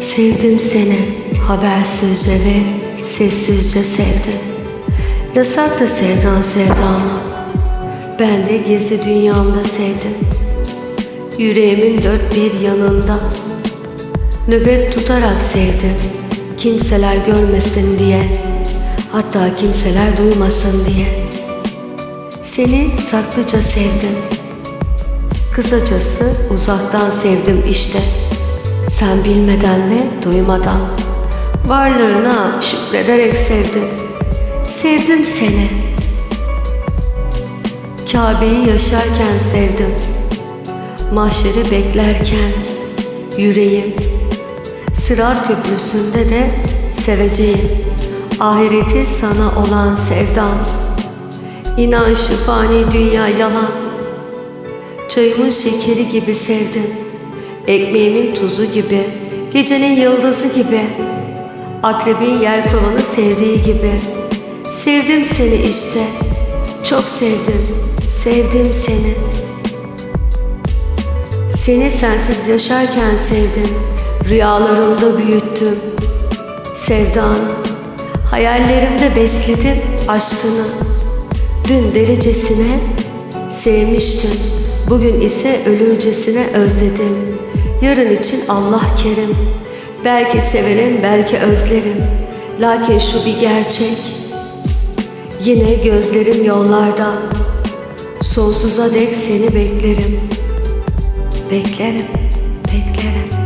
Sevdim seni habersizce ve sessizce sevdim. Ne sevdan sevdama. Ben de gizli dünyamda sevdim. Yüreğimin dört bir yanında nöbet tutarak sevdim. Kimseler görmesin diye, hatta kimseler duymasın diye. Seni saklıca sevdim. Kısacası uzaktan sevdim işte. Sen bilmeden ve duymadan. Varlığına şükrederek sevdim. Sevdim seni. Kabe'yi yaşarken sevdim. Mahşeri beklerken yüreğim. Sırat köprüsünde de seveceğim. Ahireti sana olan sevdam. İnan şu fani dünya yalan. Çayımın şekeri gibi sevdim. Ekmeğimin tuzu gibi. Gecenin yıldızı gibi. Akrebin yelkovanı sevdiği gibi. Sevdim seni işte. Çok sevdim. Sevdim seni. Seni sensiz yaşarken sevdim. Rüyalarımda büyüttüm. Sevdan. Hayallerimde besledim aşkını. Dün delicesine sevmiştim. Bugün ise ölürcesine özledim. Yarın için Allah kerim. Belki severim, belki özlerim. Lakin şu bir gerçek. Yine gözlerim yollarda. Sonsuza dek seni beklerim. Beklerim, beklerim.